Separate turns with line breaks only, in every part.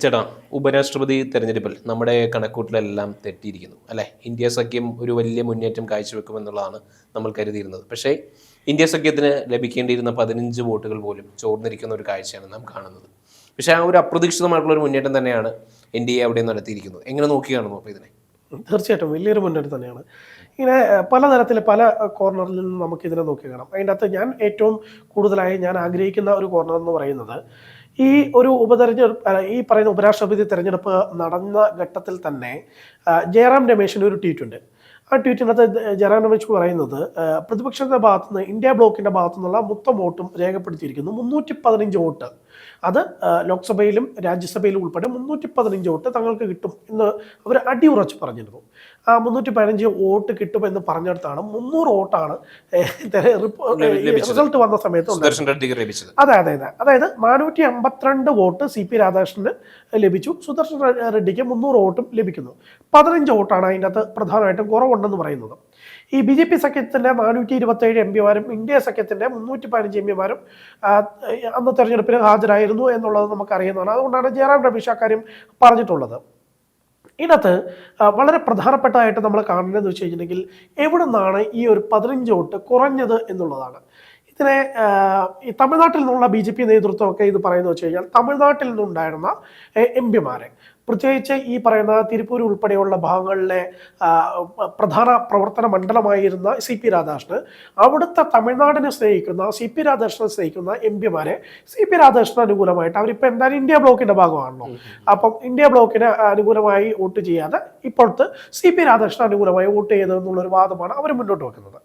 ചേട്ടാ ഉപരാഷ്ട്രപതി തെരഞ്ഞെടുപ്പിൽ നമ്മുടെ കണക്കൂട്ടിലെല്ലാം തെറ്റിയിരിക്കുന്നു അല്ലെ? ഇന്ത്യ സഖ്യം ഒരു വലിയ മുന്നേറ്റം കാഴ്ചവെക്കുമെന്നുള്ളതാണ് നമ്മൾ കരുതിയിരുന്നത്. പക്ഷേ ഇന്ത്യ സഖ്യത്തിന് ലഭിക്കേണ്ടിയിരുന്ന പതിനഞ്ച് വോട്ടുകൾ പോലും ചോർന്നിരിക്കുന്ന ഒരു കാഴ്ചയാണ് നാം കാണുന്നത്. പക്ഷേ ആ ഒരു അപ്രതീക്ഷിതമായിട്ടുള്ള ഒരു മുന്നേറ്റം തന്നെയാണ് എൻ ഡി എ അവിടെ നടത്തിയിരിക്കുന്നത്. എങ്ങനെ നോക്കിയാണ് അപ്പോൾ ഇതിനെ?
തീർച്ചയായിട്ടും വലിയൊരു മുന്നേറ്റം തന്നെയാണ്. ഇങ്ങനെ പല പലതരത്തിൽ പല കോർണറിൽ നിന്ന് നമുക്ക് ഇതിനെ നോക്കി കാണാം. അതിന്റെ അകത്ത് ഞാൻ ഏറ്റവും കൂടുതലായി ഞാൻ ആഗ്രഹിക്കുന്ന ഒരു കോർണർ എന്ന് പറയുന്നത് ഈ ഒരു ഉപതെരഞ്ഞെടുപ്പ് ഈ പറയുന്ന ഉപരാഷ്ട്രപതി തെരഞ്ഞെടുപ്പ് നടന്ന ഘട്ടത്തിൽ തന്നെ ജയറാം രമേശിന്റെ ഒരു ട്വീറ്റ് ഉണ്ട് ആ ട്വീറ്റിനകത്ത് ജയറാം രമേശ് പറയുന്നത് പ്രതിപക്ഷത്തിന്റെ ഭാഗത്തുനിന്ന് ഭാഗത്തു ഇന്ത്യ ബ്ലോക്കിന്റെ ഭാഗത്തു നിന്നുള്ള മൊത്തം വോട്ടും രേഖപ്പെടുത്തിയിരിക്കുന്നു. മുന്നൂറ്റി പതിനഞ്ച് വോട്ട്. അത് ലോക്സഭയിലും രാജ്യസഭയിലും ഉൾപ്പെടെ മുന്നൂറ്റി പതിനഞ്ച് വോട്ട് തങ്ങൾക്ക് കിട്ടും എന്ന് അവർ അടിയുറച്ച് പറഞ്ഞിരുന്നു. ആ മുന്നൂറ്റി പതിനഞ്ച് വോട്ട് കിട്ടുമെന്ന് പറഞ്ഞിടത്താണ് മുന്നൂറ് വോട്ടാണ്. റിസൾട്ട് വന്ന സമയത്ത് അതെ അതെ അതെ. അതായത് നാനൂറ്റി അമ്പത്തിരണ്ട് വോട്ട് സി പി രാധാകൃഷ്ണന് ലഭിച്ചു. സുദർശൻ റെഡ്ഡിക്ക് മുന്നൂറ് വോട്ടും ലഭിക്കുന്നു. പതിനഞ്ച് വോട്ടാണ് അതിന്റെ അകത്ത് പ്രധാനമായിട്ടും കുറവുണ്ടെന്ന് പറയുന്നത്. ഈ ബി ജെ പി സഖ്യത്തിന്റെ നാനൂറ്റി ഇരുപത്തി ഏഴ് എം പിമാരും ഇന്ത്യ സഖ്യത്തിന്റെ മുന്നൂറ്റി പതിനഞ്ച് എം പിമാരും അന്ന് തെരഞ്ഞെടുപ്പിന് ഹാജരായിരുന്നു എന്നുള്ളത് നമുക്കറിയുന്നതാണ്. അതുകൊണ്ടാണ് ജയറാം രമേശ് അക്കാര്യം പറഞ്ഞിട്ടുള്ളത്. ഇതിനകത്ത് വളരെ പ്രധാനപ്പെട്ടതായിട്ട് നമ്മൾ കാണുന്നതെന്ന് വെച്ച് കഴിഞ്ഞിട്ടുണ്ടെങ്കിൽ എവിടെ നിന്നാണ് ഈ ഒരു പതിനഞ്ച് വോട്ട് കുറഞ്ഞത് എന്നുള്ളതാണ്. ഇതിനെ ഈ തമിഴ്നാട്ടിൽ നിന്നുള്ള ബി ജെ പി നേതൃത്വമൊക്കെ ഇത് പറയുന്നത് വെച്ച് കഴിഞ്ഞാൽ തമിഴ്നാട്ടിൽ നിന്നുണ്ടായിരുന്ന എം പിമാരെ. പ്രത്യേകിച്ച് ഈ പറയുന്ന തിരുപ്പൂർ ഉൾപ്പെടെയുള്ള ഭാഗങ്ങളിലെ പ്രധാന പ്രവർത്തന മണ്ഡലമായിരുന്ന സി പി രാധാകൃഷ്ണൻ അവിടുത്തെ തമിഴ്നാടിനെ സ്നേഹിക്കുന്ന സി പി രാധാകൃഷ്ണനെ സ്നേഹിക്കുന്ന എം പിമാരെ സി പി രാധാകൃഷ്ണൻ അനുകൂലമായിട്ട് അവരിപ്പോൾ എന്തായാലും ഇന്ത്യ ബ്ലോക്കിന്റെ ഭാഗമാണല്ലോ. അപ്പം ഇന്ത്യ ബ്ലോക്കിന് അനുകൂലമായി വോട്ട് ചെയ്യാതെ ഇപ്പോഴത്തെ സി പി രാധാകൃഷ്ണൻ അനുകൂലമായി വോട്ട് ചെയ്തു എന്നുള്ളൊരു വാദമാണ് അവർ മുന്നോട്ട് വെക്കുന്നത്.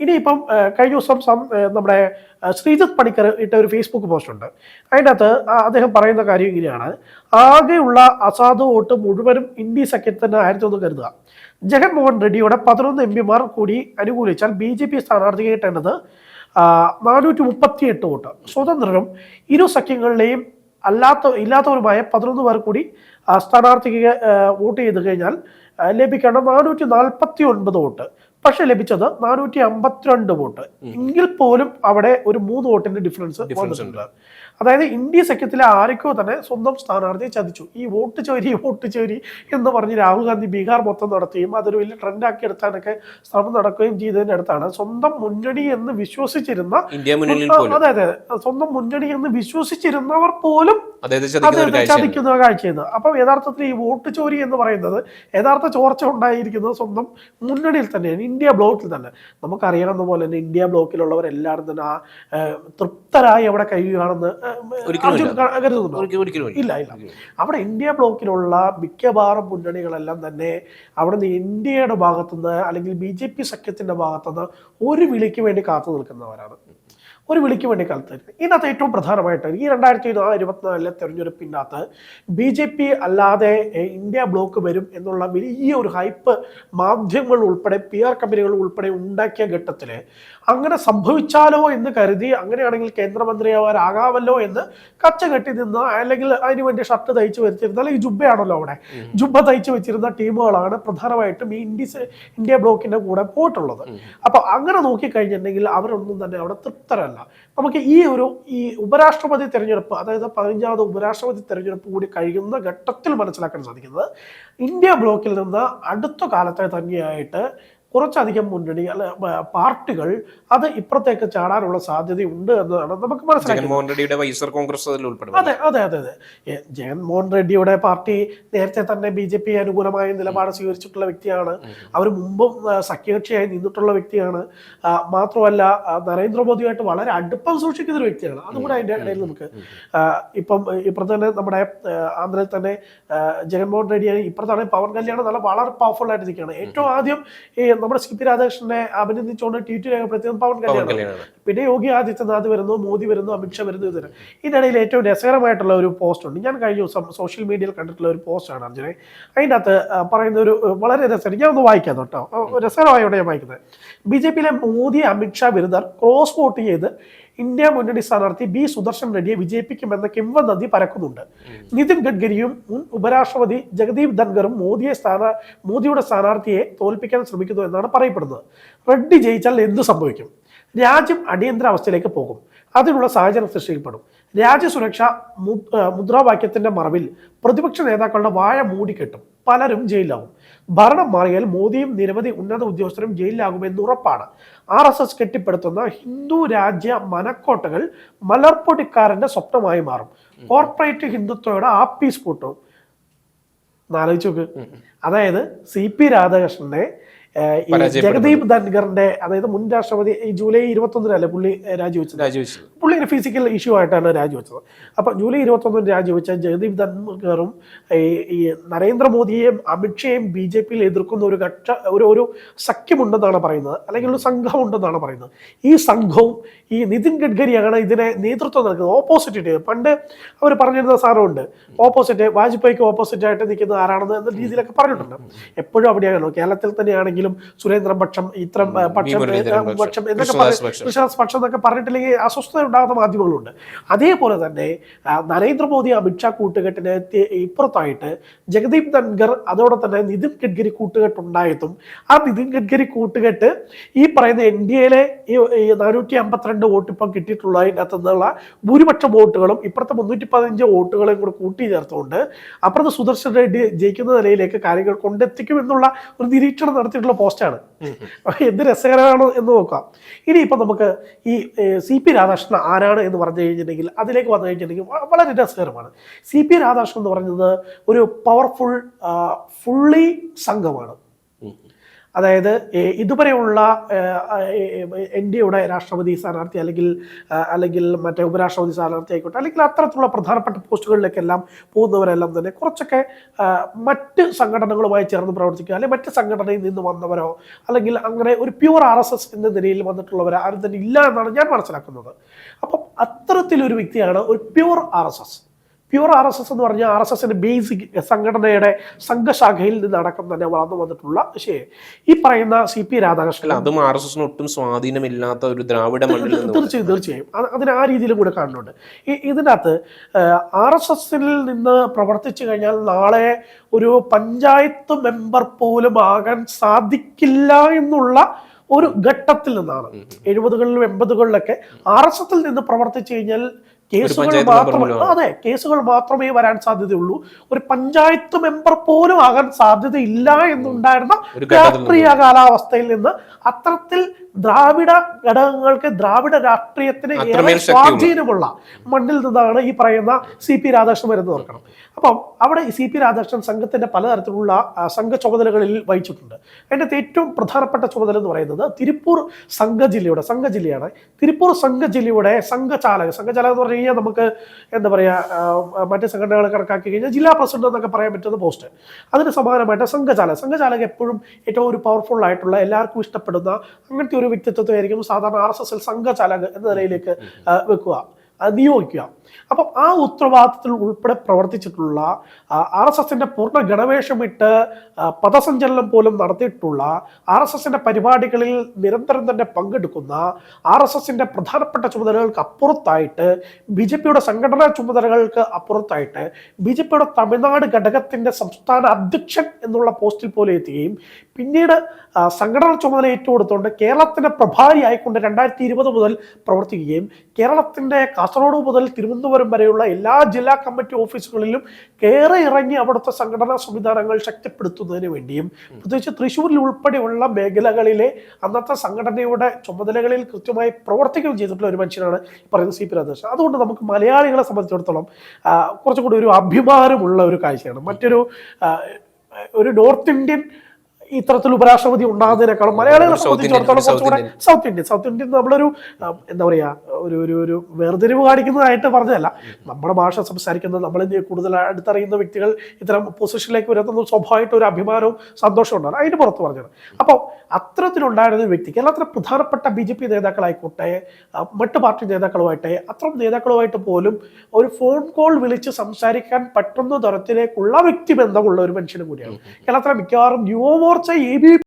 ഇനിയിപ്പം കഴിഞ്ഞ ദിവസം സം- നമ്മുടെ ശ്രീജിത് ശ്രീജിത്ത് പണിക്കർ ഇട്ട ഒരു ഫേസ്ബുക്ക് പോസ്റ്റ് ഉണ്ട് അതിന്റെ അകത്ത് അദ്ദേഹം പറയുന്ന കാര്യം ഇങ്ങനെയാണ്. ആകെയുള്ള അസാധു വോട്ട് മുഴുവനും ഇന്ത്യ സഖ്യത്തിന് ആയിരത്തി ഒന്ന് കരുതുക. ജഗൻമോഹൻ റെഡ്ഡിയുടെ പതിനൊന്ന് എം പിമാർ കൂടി അനുകൂലിച്ചാൽ ബി ജെ പി സ്ഥാനാർത്ഥിക്ക് കിട്ടേണ്ടത് നാനൂറ്റി മുപ്പത്തി എട്ട് വോട്ട്. സ്വതന്ത്രരും ഇരു സഖ്യങ്ങളിലെയും അല്ലാത്ത ഇല്ലാത്തവരുമായ പതിനൊന്ന് പേർ കൂടി സ്ഥാനാർത്ഥിക്ക് വോട്ട് ചെയ്ത് കഴിഞ്ഞാൽ ലഭിക്കേണ്ട നാനൂറ്റി നാൽപ്പത്തി ഒൻപത് വോട്ട്. പക്ഷെ ലഭിച്ചത് നാനൂറ്റി അമ്പത്തിരണ്ട് വോട്ട് എങ്കിൽ പോലും അവിടെ ഒരു മൂന്ന് വോട്ടിന്റെ ഡിഫറൻസ് വന്നിട്ടുണ്ട്. അതായത് ഇന്ത്യ സഖ്യത്തിലെ ആരൊക്കെയോ തന്നെ സ്വന്തം സ്ഥാനാർത്ഥിയെ ചതിച്ചു. ഈ വോട്ട് ചോരി വോട്ട് ചോരി എന്ന് പറഞ്ഞ് രാഹുൽ ഗാന്ധി ബീഹാർ മൊത്തം നടത്തുകയും അതൊരു വലിയ ട്രെൻഡാക്കി എടുക്കാനൊക്കെ ശ്രമം നടക്കുകയും ചെയ്തതിന്റെ അടുത്താണ്. സ്വന്തം മുന്നണി എന്ന് വിശ്വസിച്ചിരുന്ന അതെ അതെ. സ്വന്തം മുന്നണി എന്ന് വിശ്വസിച്ചിരുന്നവർ പോലും
ചതിക്കുന്ന കാഴ്ചയാണ്.
അപ്പം യഥാർത്ഥത്തിൽ ഈ വോട്ട് ചോരി എന്ന് പറയുന്നത് യഥാർത്ഥ ചോർച്ച ഉണ്ടായിരിക്കുന്നത് സ്വന്തം മുന്നണിയിൽ തന്നെയാണ്. ഇന്ത്യ ബ്ലോക്കിൽ തന്നെ. നമുക്കറിയാവുന്ന പോലെ തന്നെ ഇന്ത്യ ബ്ലോക്കിലുള്ളവരെല്ലാവരും തന്നെ ആ തൃപ്തരായി അവിടെ കഴിയുകയാണെന്ന്. കരുതുന്നുണ്ടോ?
ഇല്ല.
ഇല്ല അവിടെ ഇന്ത്യ ബ്ലോക്കിലുള്ള മിക്കവാറും മുന്നണികളെല്ലാം തന്നെ അവിടെ നിന്ന് ഇന്ത്യയുടെ ഭാഗത്തുനിന്ന് അല്ലെങ്കിൽ ബി ജെ പി സഖ്യത്തിന്റെ ഭാഗത്തുനിന്ന് ഒരു വിളിക്ക് വേണ്ടി കാത്തു നിൽക്കുന്നവരാണ്. ഒരു വിളിക്ക് വേണ്ടി കാലത്ത് ഇതിനകത്ത് ഏറ്റവും പ്രധാനമായിട്ട് ഈ രണ്ടായിരത്തി ഇരുപത്തിനാലിലെ തെരഞ്ഞെടുപ്പിനകത്ത് ബി ജെ പി അല്ലാതെ ഇന്ത്യ ബ്ലോക്ക് വരും എന്നുള്ള വലിയ ഒരു ഹൈപ്പ് മാധ്യമങ്ങൾ ഉൾപ്പെടെ പി ആർ കമ്പനികൾ ഉൾപ്പെടെ ഉണ്ടാക്കിയ ഘട്ടത്തിൽ അങ്ങനെ സംഭവിച്ചാലോ എന്ന് കരുതി അങ്ങനെയാണെങ്കിൽ കേന്ദ്രമന്ത്രിയാവാറാകാമല്ലോ എന്ന് കച്ച കെട്ടി നിന്ന് അല്ലെങ്കിൽ അതിന് വേണ്ടി ഷർട്ട് തയ്ച്ച് വെച്ചിരുന്ന അല്ലെങ്കിൽ ജുബയാണല്ലോ അവിടെ. ജുബ തയ്ച്ച് വെച്ചിരുന്ന ടീമുകളാണ് പ്രധാനമായിട്ടും ഈ ഇന്ത്യ ഇന്ത്യ ബ്ലോക്കിന്റെ കൂടെ പോയിട്ടുള്ളത്. അപ്പൊ അങ്ങനെ നോക്കിക്കഴിഞ്ഞിട്ടുണ്ടെങ്കിൽ അവരൊന്നും തന്നെ അവിടെ തൃപ്തരല്ല. നമുക്ക് ഈ ഒരു ഈ ഉപരാഷ്ട്രപതി തിരഞ്ഞെടുപ്പ് അതായത് പതിനഞ്ചാമത് ഉപരാഷ്ട്രപതി തിരഞ്ഞെടുപ്പ് കൂടി കഴിയുന്ന ഘട്ടത്തിൽ മനസ്സിലാക്കാൻ സാധിക്കുന്നത് ഇന്ത്യ ബ്ലോക്കിൽ നിന്ന് അടുത്ത കാലത്തെ തന്നെയായിട്ട് കുറച്ചധികം മുന്നണി അല്ല പാർട്ടികൾ അത് ഇപ്പുറത്തേക്ക് ചാടാനുള്ള സാധ്യതയുണ്ട് എന്നതാണ് നമുക്ക് മനസ്സിലാക്കുന്നത് അതെ അതെ അതെ അതെ. ജഗൻമോഹൻ റെഡ്ഡിയുടെ പാർട്ടി നേരത്തെ തന്നെ ബി ജെ പി അനുകൂലമായ നിലപാട് സ്വീകരിച്ചിട്ടുള്ള വ്യക്തിയാണ്. അവർ മുമ്പും സഖ്യകക്ഷിയായി നിന്നിട്ടുള്ള വ്യക്തിയാണ്. മാത്രമല്ല നരേന്ദ്രമോദിയുമായിട്ട് വളരെ അടുപ്പം സൂക്ഷിക്കുന്ന ഒരു വ്യക്തിയാണ്. അതും കൂടെ അതിന്റെ ഇടയിൽ നമുക്ക് ഇപ്പം ഇപ്പുറത്ത് തന്നെ നമ്മുടെ ആന്ധ്രയിൽ തന്നെ ജഗൻമോഹൻ റെഡ്ഡിയാണ് ഇപ്പുറത്താണ് പവൻ കല്യാണം നല്ല വളരെ പവർഫുൾ ആയിട്ട് നിൽക്കുകയാണ് ഏറ്റവും ആദ്യം ഈ നമ്മുടെ സി പി രാധാകൃഷ്ണനെ അഭിനന്ദിച്ചുകൊണ്ട് ട്വീറ്റ് രേഖപ്പെടുത്തിയത് പവൻ കല്യാണം പിന്നെ യോഗി ആദിത്യനാഥ് വരുന്നു മോദി വരുന്നു അമിത്ഷാ വരുന്നു ഇതിന് ഇതിനിടയിൽ ഏറ്റവും രസകരമായിട്ടുള്ള ഒരു പോസ്റ്റ് ഉണ്ട്. ഞാൻ കഴിഞ്ഞ ദിവസം സോഷ്യൽ മീഡിയയിൽ കണ്ടിട്ടുള്ള ഒരു പോസ്റ്റാണ് അർജുനെ. അതിന്റെ അകത്ത് പറയുന്ന ഒരു വളരെ രസകരം ഞാൻ ഒന്ന് വായിക്കാം കേട്ടോ. രസകരമായോടെ ഞാൻ വായിക്കുന്നത്. ബി ജെ പിയിലെ മോദി അമിത്ഷാ വിരുദ്ധർ ക്രോസ് വോട്ട് ചെയ്ത് ഇന്ത്യ മുന്നണി സ്ഥാനാർത്ഥി ബി സുദർശൻ റെഡ്ഡിയെ വിജയിപ്പിക്കുമെന്ന കിംവദന്തി പരക്കുന്നുണ്ട്. നിതിൻ ഗഡ്കരിയും മുൻ ഉപരാഷ്ട്രപതി ജഗദീപ് ധൻഖറും മോദിയെ സ്ഥാന മോദിയുടെ സ്ഥാനാർത്ഥിയെ തോൽപ്പിക്കാൻ ശ്രമിക്കുന്നു എന്നാണ് പറയപ്പെടുന്നത്. റെഡ്ഡി ജയിച്ചാൽ എന്ത് സംഭവിക്കും? രാജ്യം അടിയന്തരാവസ്ഥയിലേക്ക് പോകും. അതിനുള്ള സാഹചര്യം സൃഷ്ടിക്കപ്പെടും. രാജ്യസുരക്ഷ മുദ്രാവാക്യത്തിന്റെ മറവിൽ പ്രതിപക്ഷ നേതാക്കളുടെ വായ മൂടിക്കെട്ടും. പലരും ജയിലിലാവും. ഭരണം മാറിയാൽ മോദിയും നിരവധി ഉന്നത ഉദ്യോഗസ്ഥരും ജയിലിലാകുമെന്ന് ഉറപ്പാണ്. ആർ എസ് എസ് കെട്ടിപ്പടുത്തുന്ന ഹിന്ദു രാജ്യ മനക്കോട്ടകൾ മലർപ്പൊടിക്കാരന്റെ സ്വപ്നമായി മാറും. കോർപ്പറേറ്റ് ഹിന്ദുത്വയുടെ ആപ്പീസ് പൂട്ടും. എന്നാലോചിച്ച് നോക്ക്. അതായത് സി പി രാധാകൃഷ്ണനെ. ജഗദീപ് ധൻഖറിന്റെ അതായത് മുൻ രാഷ്ട്രപതി ജൂലൈ ഇരുപത്തൊന്നിനല്ലേ പുള്ളി ഏഹ്, രാജിവെച്ചത്?
രാജിവെച്ചു
പുള്ളി ഒരു ഫിസിക്കൽ ഇഷ്യൂ ആയിട്ടാണ് രാജിവെച്ചത് അപ്പോൾ ജൂലൈ ഇരുപത്തൊന്നിന് രാജിവെച്ച ജഗദീപ് ധൻഖറും ഈ നരേന്ദ്രമോദിയെയും അമിത്ഷയെയും ബി ജെ പിയിൽ എതിർക്കുന്ന ഒരു കക്ഷ ഒരു ഒരു സഖ്യമുണ്ടെന്നാണ് പറയുന്നത്. അല്ലെങ്കിൽ ഒരു സംഘമുണ്ടെന്നാണ് പറയുന്നത്. ഈ സംഘവും ഈ നിതിൻ ഗഡ്കരിയാണ് ഇതിനെ നേതൃത്വം നൽകുന്നത്. ഓപ്പോസിറ്റ് പണ്ട് അവർ പറഞ്ഞിരുന്ന സാധനമുണ്ട് ഓപ്പോസിറ്റ് വാജ്പേയിക്ക് ഓപ്പോസിറ്റ് ആയിട്ട് നിൽക്കുന്ന ആരാണെന്ന് എന്ന രീതിയിലൊക്കെ പറഞ്ഞിട്ടുണ്ട്. എപ്പോഴും അവിടെയാണല്ലോ കേരളത്തിൽ തന്നെയാണെങ്കിലും സുരേന്ദ്രൻ പക്ഷം ഇത്തരം പക്ഷം പക്ഷം. എന്നൊക്കെ
പക്ഷം
എന്നൊക്കെ പറഞ്ഞിട്ടില്ലെങ്കിൽ അസ്വസ്ഥത ഉണ്ടാകുന്ന മാധ്യമങ്ങളുണ്ട്. അതേപോലെ തന്നെ നരേന്ദ്രമോദി അമിത്ഷാ കൂട്ടുകെട്ടിന് ഇപ്പുറത്തായിട്ട് ജഗദീപ് ധൻഖർ അതോടെ തന്നെ നിതിൻ ഗഡ്കരി കൂട്ടുകെട്ടുണ്ടായിട്ടും ആ നിതിൻ ഗഡ്കരി കൂട്ടുകെട്ട് ഈ പറയുന്ന എൻ ഡി എയിലെ ഈ നാനൂറ്റി അമ്പത്തിരണ്ട് വോട്ട് ഇപ്പം കിട്ടിയിട്ടുള്ളതിനകത്ത് നിന്നുള്ള ഭൂരിപക്ഷം വോട്ടുകളും ഇപ്പുറത്തെ മുന്നൂറ്റി പതിനഞ്ച് വോട്ടുകളെയും കൂടെ കൂട്ടി ചേർത്തുകൊണ്ട് അപ്പുറത്ത് സുദർശൻ റെഡ്ഡി ജയിക്കുന്ന നിലയിലേക്ക് കാര്യങ്ങൾ കൊണ്ടെത്തിക്കും എന്നുള്ള ഒരു നിരീക്ഷണം നടത്തിയിട്ടുള്ള പോസ്റ്റാണ്. എന്ത് രസകരമാണ് എന്ന് നോക്കാം. ഇനി ഇപ്പൊ നമുക്ക് ഈ സി പി രാധാകൃഷ്ണൻ ആരാണ് എന്ന് പറഞ്ഞു കഴിഞ്ഞിട്ടുണ്ടെങ്കിൽ അതിലേക്ക് വന്നു കഴിഞ്ഞിട്ടുണ്ടെങ്കിൽ വളരെ രസകരമാണ്. സി പി രാധാകൃഷ്ണൻ എന്ന് പറയുന്നത് ഒരു പവർഫുൾ ഫുള്ളി സംഘമാണ്. അതായത് ഇതുവരെയുള്ള എയുടെ രാഷ്ട്രപതി സ്ഥാനാർത്ഥി അല്ലെങ്കിൽ അല്ലെങ്കിൽ മറ്റേ ഉപരാഷ്ട്രപതി സ്ഥാനാർത്ഥി ആയിക്കോട്ടെ അല്ലെങ്കിൽ അത്തരത്തിലുള്ള പ്രധാനപ്പെട്ട പോസ്റ്റുകളിലേക്കെല്ലാം പോകുന്നവരെല്ലാം തന്നെ കുറച്ചൊക്കെ മറ്റ് സംഘടനകളുമായി ചേർന്ന് പ്രവർത്തിക്കുക അല്ലെങ്കിൽ മറ്റ് സംഘടനയിൽ നിന്ന് വന്നവരോ അല്ലെങ്കിൽ അങ്ങനെ ഒരു പ്യുവർ ആർ എസ് എസ് എന്ന നിലയിൽ വന്നിട്ടുള്ളവരോ ആരും തന്നെ ഇല്ല എന്നാണ് ഞാൻ മനസ്സിലാക്കുന്നത്. അപ്പം അത്തരത്തിലൊരു വ്യക്തിയാണ് ഒരു pure R S S. Pure R S S എന്ന് പറഞ്ഞാൽ ആർ എസ് എസിന്റെ ബേസിക് സംഘടനയുടെ സംഘശാഖയിൽ നിന്നടക്കം തന്നെ വളർന്നു വന്നിട്ടുള്ള പക്ഷേ ഈ പറയുന്ന സി പി രാധാകൃഷ്ണൻ
അതും ആർ എസ് എസിന് ഒട്ടും സ്വാധീനമില്ലാത്ത ഒരു ദ്രാവിഡ
തീർച്ചയായും തീർച്ചയായും അത് അതിന് ആ രീതിയിലും കൂടെ കാണുന്നുണ്ട്. ഈ ഇതിനകത്ത് ആർ എസ് എസിൽ നിന്ന് പ്രവർത്തിച്ചു കഴിഞ്ഞാൽ നാളെ ഒരു പഞ്ചായത്ത് മെമ്പർ പോലും ആകാൻ സാധിക്കില്ല എന്നുള്ള ഒരു ഘട്ടത്തിൽ നിന്നാണ്. എഴുപതുകളിലും എൺപതുകളിലൊക്കെ ആർ എസ് എസിൽ നിന്ന് പ്രവർത്തിച്ചു കഴിഞ്ഞാൽ കേസുകൾ മാത്രമേ അതെ കേസുകൾ മാത്രമേ വരാൻ സാധ്യതയുള്ളൂ. ഒരു പഞ്ചായത്ത് മെമ്പർ പോലും ആകാൻ സാധ്യതയില്ല എന്നുണ്ടായിരുന്ന രാഷ്ട്രീയ കാലാവസ്ഥയിൽ നിന്ന് അത്തരത്തിൽ ദ്രാവിഡ ഘടകങ്ങൾക്ക് ദ്രാവിഡ രാഷ്ട്രീയത്തിന് ഏറെ സ്വാധീനമുള്ള മണ്ണിൽ നിന്നാണ് ഈ പറയുന്ന സി പി രാധാകൃഷ്ണൻ വരുന്നത് ഓർക്കണം. അപ്പം അവിടെ സി പി രാധാകൃഷ്ണൻ സംഘത്തിന്റെ പലതരത്തിലുള്ള സംഘ ചുമതലകളിൽ വഹിച്ചിട്ടുണ്ട്. അതിന്റെ അകത്ത് ഏറ്റവും പ്രധാനപ്പെട്ട ചുമതല എന്ന് പറയുന്നത് തിരുപ്പൂർ സംഘ ജില്ലയുടെ സംഘ ജില്ലയാണ്. തിരുപ്പൂർ സംഘ ജില്ലയുടെ സംഘചാലക സംഘചാലകം എന്ന് പറഞ്ഞു കഴിഞ്ഞാൽ നമുക്ക് എന്താ പറയുക മറ്റ് സംഘടനകൾ കണക്കാക്കി കഴിഞ്ഞാൽ ജില്ലാ പ്രസിഡന്റ് എന്നൊക്കെ പറയാൻ പറ്റുന്ന പോസ്റ്റ്. അതിന് സമാനമായിട്ട് സംഘചാലക സംഘചാലക എപ്പോഴും ഏറ്റവും ഒരു പവർഫുൾ ആയിട്ടുള്ള എല്ലാവർക്കും ഇഷ്ടപ്പെടുന്ന അങ്ങനത്തെ ഒരു വ്യക്തിത്വത്തെയായിരിക്കും സാധാരണ ആർ എസ് എസിൽ സംഘചാലക് എന്ന നിലയിലേക്ക് വെക്കുക. നിയോഗിക്കുക. അപ്പം ആ ഉത്തരവാദിത്തത്തിൽ ഉൾപ്പെടെ പ്രവർത്തിച്ചിട്ടുള്ള ആർ എസ് എസിന്റെ പൂർണ ഗണവേഷമിട്ട് പദസഞ്ചലനം പോലും നടത്തിയിട്ടുള്ള ആർ എസ് എസിന്റെ പരിപാടികളിൽ നിരന്തരം തന്നെ പങ്കെടുക്കുന്ന ആർ എസ് എസിന്റെ പ്രധാനപ്പെട്ട ചുമതലകൾക്ക് അപ്പുറത്തായിട്ട് ബി ജെ പിയുടെ സംഘടനാ ചുമതലകൾക്ക് അപ്പുറത്തായിട്ട് ബി ജെ പിയുടെ തമിഴ്നാട് ഘടകത്തിന്റെ സംസ്ഥാന അധ്യക്ഷൻ എന്നുള്ള പോസ്റ്റിൽ പോലും എത്തുകയും പിന്നീട് സംഘടന ചുമതല ഏറ്റുകൊടുത്തുകൊണ്ട് കേരളത്തിന്റെ പ്രഭാരി ആയിക്കൊണ്ട് രണ്ടായിരത്തി ഇരുപത് മുതൽ പ്രവർത്തിക്കുകയും കേരളത്തിന്റെ കാസർഗോഡ് മുതൽ തിരുവനന്തപുരം വരെയുള്ള എല്ലാ ജില്ലാ കമ്മിറ്റി ഓഫീസുകളിലും കയറി ഇറങ്ങി അവിടുത്തെ സംഘടനാ സംവിധാനങ്ങൾ ശക്തിപ്പെടുത്തുന്നതിന് വേണ്ടിയും പ്രത്യേകിച്ച് തൃശ്ശൂരിൽ ഉൾപ്പെടെയുള്ള മേഖലകളിലെ അന്നത്തെ സംഘടനയുടെ ചുമതലകളിൽ കൃത്യമായി പ്രവർത്തിക്കുകയും ചെയ്തിട്ടുള്ള ഒരു മനുഷ്യനാണ് പറയുന്നത് പറയുന്ന സി പി രാധാകൃഷ്ണൻ. അതുകൊണ്ട് നമുക്ക് മലയാളികളെ സംബന്ധിച്ചിടത്തോളം കുറച്ചും കൂടി ഒരു അഭിമാനമുള്ള ഒരു കാഴ്ചയാണ്. മറ്റൊരു ഒരു നോർത്ത് ഇന്ത്യൻ ഇത്തരത്തിൽ ഉപരാഷ്ട്രപതി ഉണ്ടാകുന്നതിനേക്കാളും മലയാളികളെ സംബന്ധിച്ചിടത്തോളം കുറച്ചുകൂടെ സൗത്ത് ഇന്ത്യൻ. South Indian. നമ്മളൊരു എന്താ പറയാ ഒരു ഒരു ഒരു വേർതിരിവ് കാണിക്കുന്നതായിട്ട് പറഞ്ഞതല്ല. നമ്മുടെ ഭാഷ സംസാരിക്കുന്ന നമ്മൾ കൂടുതൽ അടുത്തറിയുന്ന വ്യക്തികൾ ഇത്തരം പൊസിഷനിലേക്ക് വരുന്നത് സ്വാഭാവികമായിട്ട് ഒരു അഭിമാനവും സന്തോഷവും ഉണ്ടാകും അതിന് പുറത്ത് പറഞ്ഞത് അപ്പോൾ അത്തരത്തിലുണ്ടായിരുന്ന ഒരു വ്യക്തി കേരളത്തിലെ പ്രധാനപ്പെട്ട ബി ജെ പി നേതാക്കളായിക്കോട്ടെ മറ്റു പാർട്ടി നേതാക്കളുമായിട്ടെ അത്തരം നേതാക്കളുമായിട്ട് പോലും ഒരു ഫോൺ കോൾ വിളിച്ച് സംസാരിക്കാൻ പറ്റുന്ന തരത്തിലേക്കുള്ള വ്യക്തിബന്ധമുള്ള ഒരു മനുഷ്യനും കൂടിയാണ്. കേരളത്തിലെ മിക്കവാറും യുവമോർച്ച എ ബി